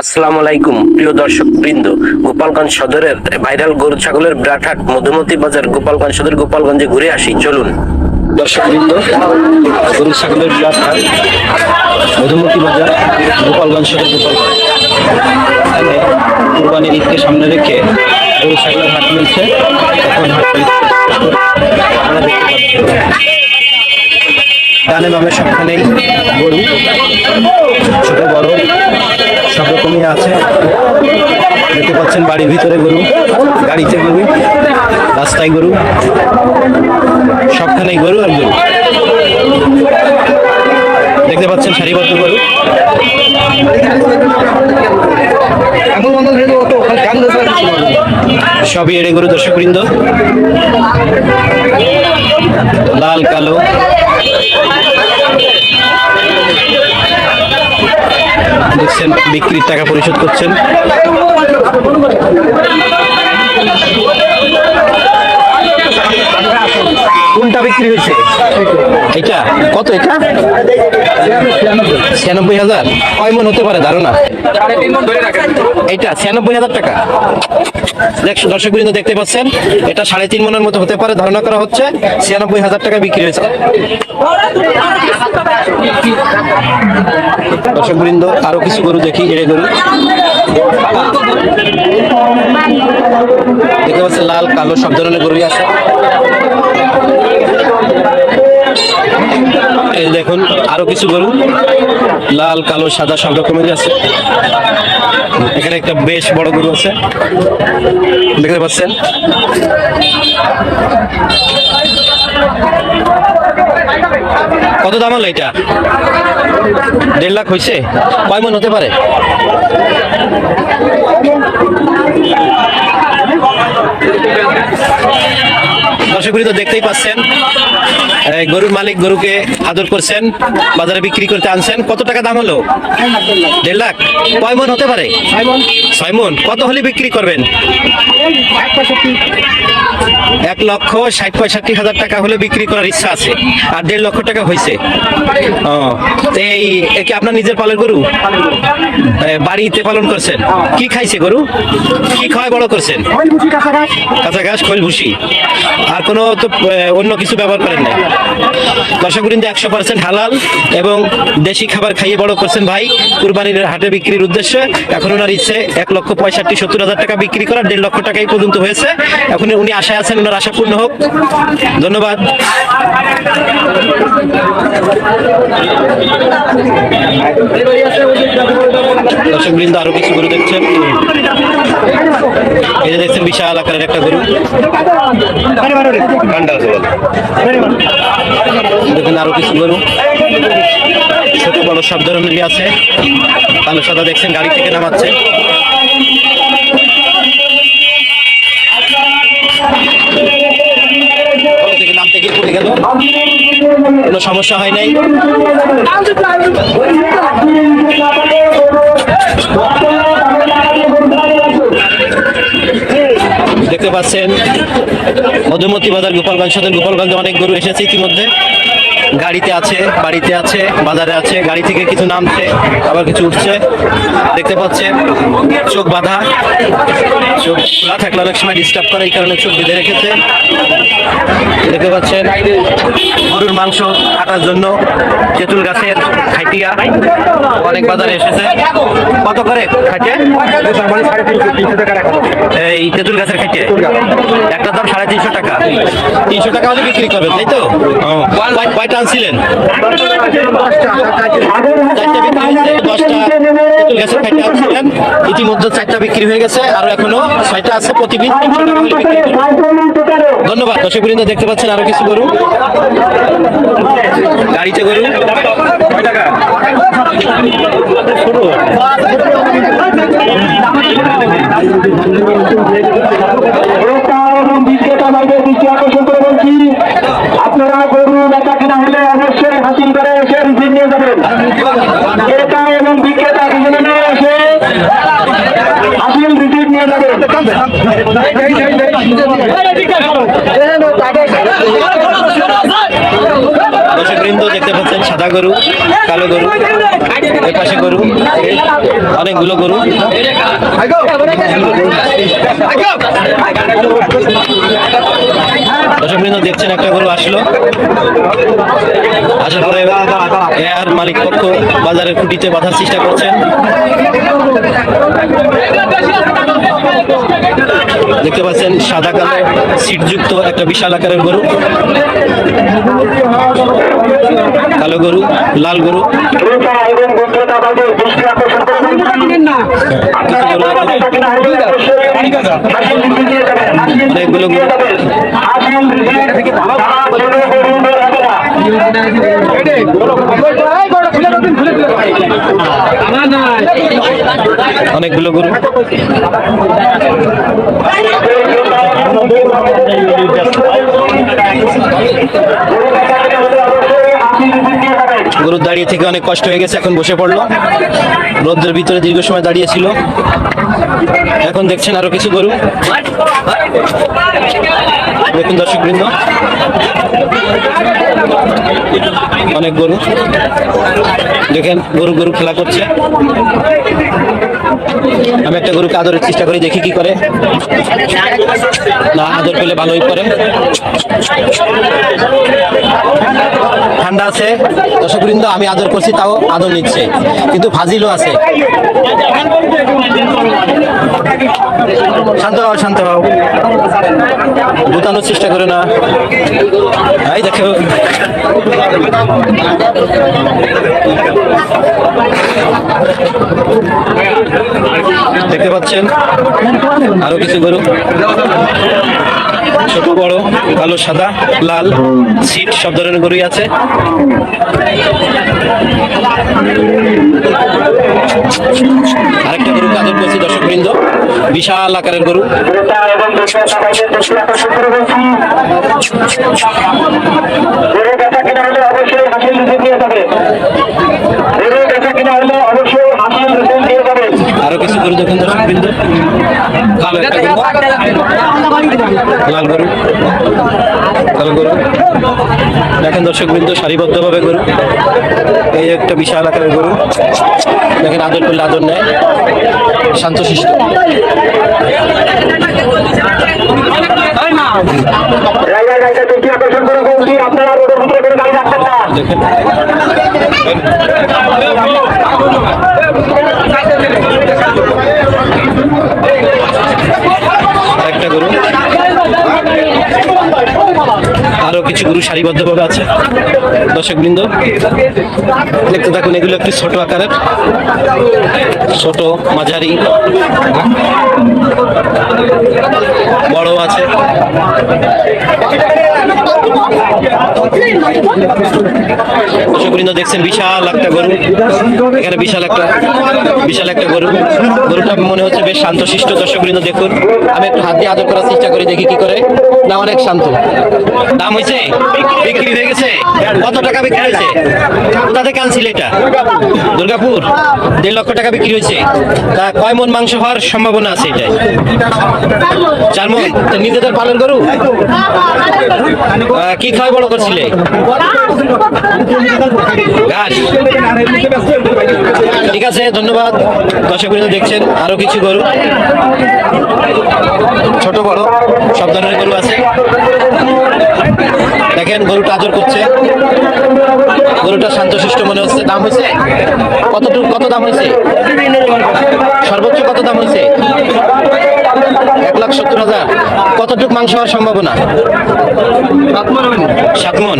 আসসালামু আলাইকুম, প্রিয় দর্শক বৃন্দ গোপালগঞ্জ সদরের ভাইরাল গরু ছাগলের বিরাটহাট মধুমতি বাজার গোপালগঞ্জ সদর গোপালগঞ্জে ঘুরে আসি, চলুন। দর্শক বৃন্দ গরু ছাগলের বিরাটহাট মধুমতি বাজার গোপালগঞ্জ সদর গোপালগঞ্জ। কুরবানির ঈদকে সামনে রেখে গরু ছাগলের হাট মিলছে। এখন হাট মিলছে। ডানে বামে সবখানেই গরু ছোট বড় সব রকমই আছে। দেখতে পাচ্ছেন বাড়ির ভিতরে গরু গাড়িতে গরু রাস্তায় গরু সবখানেই গরু আর গরু। দেখতে পাচ্ছেন সারিবদ্ধ গরু। সবই এড়ে গরু দর্শক দেখছেন বিক্রির টাকা পরিশোধ করছেন? কোনটা বিক্রি হয়েছে? এটা? কত এটা? ছিয়ানব্বই হাজার। কয় মন হতে পারে ধারণা। এটা ছিয়ানব্বই হাজার টাকা। দর্শক বৃন্দ দেখতে পাচ্ছেন, এটা সাড়ে তিন মনের মতো হতে পারে, ধারণা করা হচ্ছে ছিয়ানব্বই হাজার টাকা বিক্রি হয়েছে। দর্শক বৃন্দ, আরও কিছু গরু দেখি, এড়ে গরু দেখতে পাচ্ছেন, লাল, কালো, সব ধরনের গরুই আছে। এই দেখুন, আরও কিছু গরু। লাল, কালো, সাদা, সব রকমের আছে। এখানে একটা বেশ বড় গরু আছে। দেখতে পাচ্ছেন? কত দাম হলো এটা? দেড় লাখ হয়েছে? কয় মন হতে পারে? দর্শকগুলি তো দেখতেই পাচ্ছেন। গরুর মালিক গরুকে আদর করছেন বাজারে বিক্রি করতে আনছেন। কত টাকা দাম হলো? দেড় লাখ। কয় মন হতে পারে? ছয় মন। কত হলে বিক্রি করবেন? এক লক্ষ ষাট পঁয়ষট্টি হাজার টাকা হলে বিক্রি করার ইচ্ছা আছে। আর দেড় লক্ষ টাকা হয়েছে এই কি আপনার নিজের পালের গরু? বাড়িতে পালন করছেন? কি খাইছে গরু? কি খাওয়ায় বড় করছেন? কাঁচা ঘাস। খোল ভুসি আর কোনো তো অন্য কিছু ব্যবহার করেন নাই? দর্শক কিন্তু একশো পার্সেন্ট হালাল এবং দেশি খাবার খাইয়ে বড় করছেন ভাই। কুরবানির হাটে বিক্রির উদ্দেশ্যে এখন ওনার ইচ্ছে এক লক্ষ পঁয়ষট্টি, সত্তর হাজার টাকা বিক্রি করার, দেড় লক্ষ টাকাই পর্যন্ত হয়েছে। এখন উনি আশায় আছেন ওনার আশা পূর্ণ হোক। ধন্যবাদ। দর্শক বৃন্দ, আরও কিছু গরু দেখছেন? যে দেখছেন বিশাল আকারের একটা গরু। দেখেন আরও কিছু গরু। ছোট বড় সব ধরনেরই আছে। কালো সাদা দেখছেন গাড়ি থেকে নামাচ্ছে। নামতে গিয়ে পড়ে কোনো সমস্যা হয় নাই। পাচ্ছেন। মধুমতি বাজার গোপালগঞ্জ সদর গোপালগঞ্জে অনেক গরু এসেছে ইতিমধ্যে। গাড়িতে আছে বাড়িতে আছে বাজারে আছে গাড়ি থেকে কিছু নামছে আবার কিছু উঠছে। দেখতে পাচ্ছেন চোখ বাঁধা চোখ খোলা থাকলে অনেক সময় ডিস্টার্ব করে এই কারণে চোখ বেঁধে রেখেছে। দেখতে পাচ্ছেন গরুর মাংস কাটার জন্য তেঁতুল গাছের খাইটিয়া অনেক বাজারে এসেছে। কত করে খাইটে এই তেঁতুল গাছের খাইটে একটা দাম সাড়ে তিনশো টাকা। তিনশো টাকা হলে বিক্রি করবেন তাই তো? কয়- বিক্রি হয়েছে দশটা আনছিলেন ইতিমধ্যে চারটা বিক্রি হয়ে গেছে, আরও এখনও ছয়টা আছে। ধন্যবাদ দর্শক বৃন্দ দেখতে পাচ্ছেন আরও কিছু গরু। গাড়িতে গরু। কয় টাকা করে এসে রিসিভ নিয়ে যাবেন ক্রেতা এবং বিক্রেতা দুজনে নিয়ে এসে আসুন রিসিভ নিয়ে যাবেন দর্শক বৃন্দ দেখতে পাচ্ছেন, সাদা গরু, কালো গরু এর পাশে গরু, অনেকগুলো গরু। দর্শক বৃন্দ দেখছেন, একটা গরু আসলো। আসার পরে এর মালিক পক্ষ বাজারের খুঁটিতে বাঁধার চেষ্টা করছেন। দেখতে পাচ্ছেন সাদা কালো সিটযুক্ত একটা বিশাল আকারের গরু। কালো গরু, লাল গরু। অনেকগুলো গরু। বের হবে না। অনেকগুলো গরু। গরুর দাঁড়িয়ে থেকে অনেক কষ্ট হয়ে গেছে, এখন বসে পড়ল। রোদ্রের ভিতরে দীর্ঘ সময় দাঁড়িয়েছিল এখন দেখছেন আরও কিছু গরু। দেখুন দর্শক বৃন্দ অনেক গরু। দেখেন, গরু গরু খেলা করছে। আমি একটা গরুকে আদরের চেষ্টা করি, দেখি কি করে। না, আদর পেলে ভালোই করে। ঠান্ডা আছে। দর্শকবৃন্দ, আমি আদর করছি, তাও আদর নিচ্ছে। কিন্তু ফাজিলও আছে। শান্ত হও শান্ত হও। গুতানোর চেষ্টা করে না। এই দেখো। দেখতে পাচ্ছেন আরও কিছু গরু। ছোট, বড়, কালো, সাদা, লাল সিট সব ধরনের গরুই আছে। আরেকটা গরু আদর করছি দর্শক বৃন্দ বিশাল আকারের গরু। ক্রেতা এবং বিক্রেতা ভাইদের দৃষ্টি আকর্ষণ করে বলছি গরু বেচা কেনা হলে অবশ্যই হাসিল দিকে দিয়ে যাবে গরু বেচা কেনা হলে অবশ্যই হাসিল দিকে দিয়ে যাবে আরও কিছু গরু দেখুন দর্শক বৃন্দ কালো একটা গরু লাল গরু। কালো গরু। দেখেন দর্শক বৃন্দ সারিবদ্ধ ভাবে গরু। এই একটা বিশাল আকারের গরু। দেখেন আদর করলে আদর নেয়। শান্তশিষ্ট। আপনারা রোডের ভিতরে করে গাড়ি রাখবেন না দেখেন আরেকটা গরু আরও কিছু গুরু সারিবদ্ধ ভাবে আছে। দর্শক বৃন্দ দেখতে থাকুন, এগুলো একটি ছোট আকারের, ছোট মাঝারি। বড় আছে। দর্শকবৃন্দ দেখছেন বিশাল একটা গরু। এখানে বিশাল একটা বিশাল একটা গরু। গরুটা মনে হচ্ছে বেশ শান্তশিষ্ট। দর্শকবৃন্দ দেখুন। আমি একটু হাত দিয়ে আদর করার চেষ্টা করি, দেখি কি করে। না অনেক শান্ত। দাম হয়েছে বিক্রি হয়ে গেছে? কত টাকা বিক্রি হয়েছে কোথা থেকে আনছিল এটা? দুর্গাপুর? দেড় লক্ষ টাকা বিক্রি হয়েছে তা কয় মন মাংস হওয়ার সম্ভাবনা আছে এটাই? চার মন? নিজেদের পালন আহ, কি খাওয়াই বড় করছিলে? ঠিক আছে ধন্যবাদ। দর্শক দেখছেন আরও কিছু গরু। ছোট বড় সব ধরনের গরু আছে। দেখেন গরুটা আদর করছে। গরুটা শান্তশিষ্ট মনে হচ্ছে। দাম হয়েছে? কতটুকু কত দাম হয়েছে? সর্বোচ্চ কত দাম হয়েছে? এক লাখ সত্তর হাজার। কতটুকু মাংস হওয়ার সম্ভাবনা? সাত মন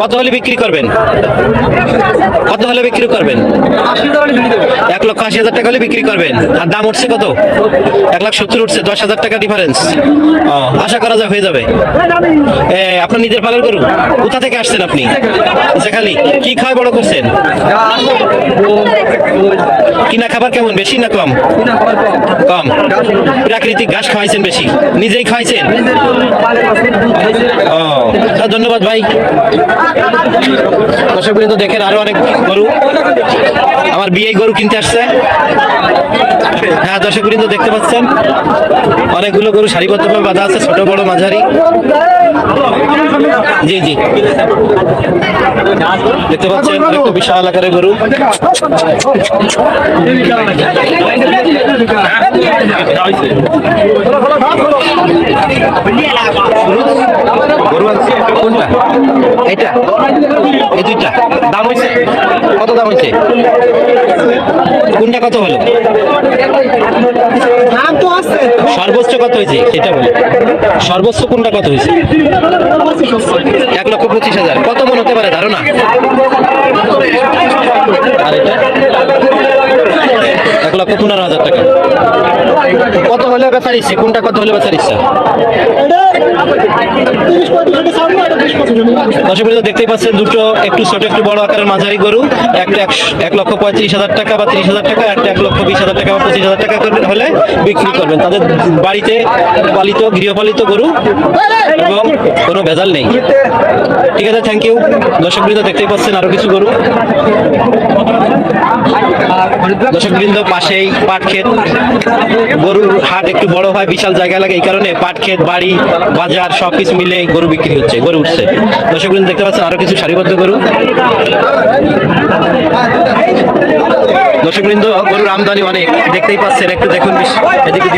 কত হলে বিক্রি করবেন? কত হলে বিক্রি করবেন? এক লক্ষ আশি হাজার টাকা হলে বিক্রি করবেন। আর দাম উঠছে কত? এক লাখ সত্তর উঠছে, দশ হাজার টাকা ডিফারেন্স আশা করা যায় হয়ে যাবে। আপনার নিজের পালন করুন কোথা থেকে আসছেন আপনি? খালি কি খাওয়া বড় করছেন? কিনা খাবার কেমন? বেশি না কম? কম। প্রাকৃতিক ঘাস খাওয়াইছেন বেশি। নিজেই খাওয়াইছেন? ধন্যবাদ ভাই। দর্শক দেখেন আরও অনেক গরু। আমার বিয়ে গরু কিনতে আসছে। হ্যাঁ দর্শক বৃন্দ দেখতে পাচ্ছেন, অনেকগুলো গরু সারিবদ্ধভাবে বাঁধা আছে, ছোট, বড়, মাঝারি। জি জি। দেখতে পাচ্ছেন, একটা বিশাল আকারের গরু আছে কোনটা এটা এই দুইটা দাম হয়েছে কত দাম হয়েছে? কোনটা কত হলো? সর্বোচ্চ কত হয়েছে? সেটা বলো। সর্বোচ্চ কোনটা কত হয়েছে? এক লক্ষ পঁচিশ হাজার। কত মন হতে পারে ধারণা? আর এটা? এক লক্ষ পনেরো হাজার টাকা। কত হলে বেচার ইচ্ছে কোনটা কত হলে বেচার ইচ্ছা দর্শক দেখতেই পাচ্ছেন দুটো, একটু ছোট, একটু বড় আকারের মাঝারি গরু। একটা এক- লক্ষ পঁয়ত্রিশ হাজার টাকা বা তিরিশ হাজার টাকা, একটা এক লক্ষ বিশ হাজার টাকা বা পঁচিশ হাজার টাকা হলে বিক্রি করবেন। তাদের বাড়িতে পালিত, গৃহপালিত গরু এবং কোনো ভেজাল নেই। ঠিক আছে থ্যাংক ইউ দর্শক বৃন্দ, দেখতেই পাচ্ছেন আরও কিছু গরু। দর্শক বৃন্দ পাশেই পাট ক্ষেত গরুর হাট একটু বড় হয়, বিশাল জায়গা লাগে এই কারণে। পাট ক্ষেত বাড়ি বাজার সবকিছু মিলে গরু বিক্রি হচ্ছে, গরু উঠছে দর্শক দেখতে পাচ্ছেন আরও কিছু সারিবদ্ধ গরু দর্শক বৃন্দ গরুর আমদানি অনেক, দেখতেই পাচ্ছেন, একটু দেখুন এদিকে।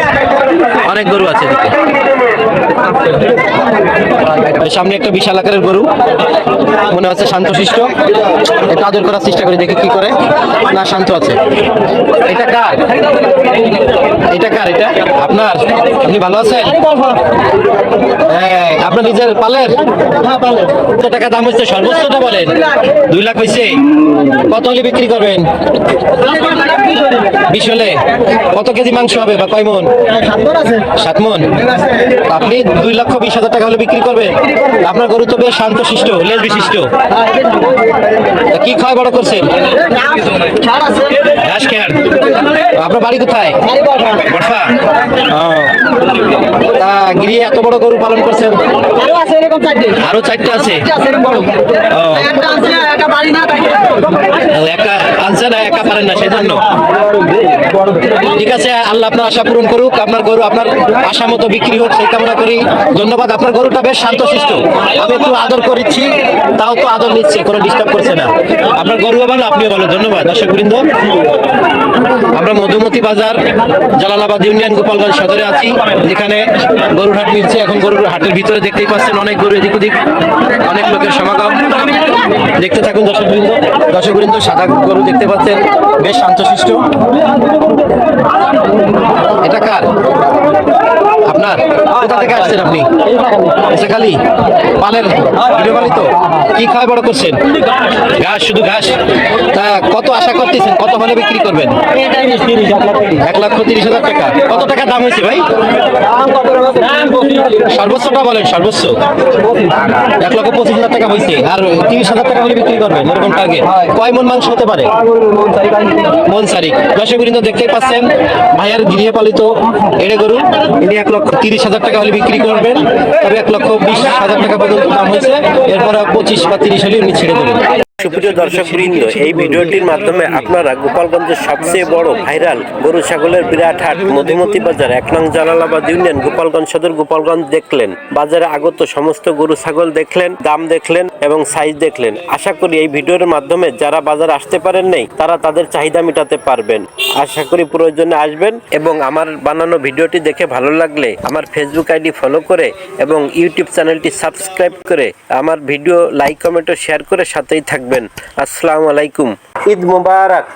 অনেক গরু আছে এদিকে সামনে একটা বিশাল আকারের গরু। মনে হচ্ছে শান্তশিষ্ট। একটু আদর করার চেষ্টা করি, দেখি কি করে। না, শান্ত আছে। এটা কার? এটা কার এটা? আপনার? আপনি ভালো আছেন? হ্যাঁ আপনার নিজের পালের? কত টাকা দাম হচ্ছে? সর্বোচ্চটা বলেন। দুই লাখ হয়েছে কত হলে বিক্রি করবেন? বিশ হলে। কত কেজি মাংস হবে বা কয় মন? সাত মন। আপনি দুই লক্ষ বিশ হাজার টাকা হলে বিক্রি করবেন? আপনার গরু তো বেশ শান্ত, শিষ্ট লেজ বিশিষ্ট কি খাওয়া বড় করছেন? আপনার বাড়ি কোথায়? এত বড় গরু পালন করছেন? আরও চারটা আছে। একা আনছে না, একা পারেন না ঠিক আছে, আল্লাহ আপনার আশা পূরণ করুক। আপনার গরু আপনার আশা মতো বিক্রি হোক, সেই কামনা করি। ধন্যবাদ, আপনার গরুটা বেশ শান্তশিষ্ট আমি একটু আদর করেছি, তাও তো আদর নিচ্ছে, কোনো ডিস্টার্ব করছে না। আপনার গরুও ভালো, আপনিও ভালো, ধন্যবাদ। দর্শক বৃন্দ আমরা মধুমতি বাজার, জালালাবাদ ইউনিয়ন, গোপালগঞ্জ সদরে আছি। যেখানে গরুর হাট মিলছে। এখন গরুর হাটের ভিতরে দেখতেই পাচ্ছেন অনেক গরু এদিক ওদিক, অনেক লোকের সমাগম। দেখতে থাকুন দর্শক বৃন্দ দর্শক বৃন্দ সাদা গরু দেখতে পাচ্ছেন, বেশ শান্তশিষ্ট। এটা কার? আপনার কোথা থেকে আসছেন আপনি? খালি পালের গৃহপালিত কি খাওয়া বড় করছেন? ঘাস, শুধু ঘাস? তা কত আশা করতেছেন? কত হলে বিক্রি করবেন? এক লক্ষ তিরিশ হাজার টাকা। কত টাকা দাম হয়েছে ভাই? সর্বোচ্চটা বলেন, সর্বোচ্চ। এক লক্ষ পঁচিশ হাজার টাকা হয়েছে। আর তিরিশ হাজার টাকা হলে বিক্রি করবেন, এরকম টার্গেট কয় মন মাংস হতে পারে? মন সারিক। দর্শক দেখতেই পাচ্ছেন, ভাইয়ার গৃহপালিত এড়ে গরু। ইনি এক লক্ষ তিরিশ হাজার টাকা হলে বিক্রি করবেন। তবে এক লক্ষ বিশ হাজার টাকা পর্যন্ত দাম হয়েছে। এরপরে পঁচিশ বা তিরিশ হলে উনি ছেড়ে দেবেন। সুপ্রিয় দর্শক বৃন্দ, এই ভিডিওটির মাধ্যমে আপনারা গোপালগঞ্জের সবচেয়ে বড় ভাইরাল গরু, ছাগলের বিরাট হাট, মধুমতি বাজার, এক নং জালালাবাদ ইউনিয়ন, গোপালগঞ্জ সদর, গোপালগঞ্জ দেখলেন। বাজারে আগত সমস্ত গরু, ছাগল দেখলেন, দাম দেখলেন এবং সাইজ দেখলেন। আশা করি এই ভিডিওর মাধ্যমে যারা বাজারে আসতে পারেন নাই, তারা তাদের চাহিদা মেটাতে পারবেন। আশা করি প্রয়োজনে আসবেন এবং আমার বানানো ভিডিওটি দেখে ভালো লাগলে আমার ফেসবুক আইডি ফলো করে এবং ইউটিউব চ্যানেলটি সাবস্ক্রাইব করে আমার ভিডিও লাইক কমেন্ট ও শেয়ার করে সাথেই থাকবেন। আসসালামু আলাইকুম। ঈদ মোবারক।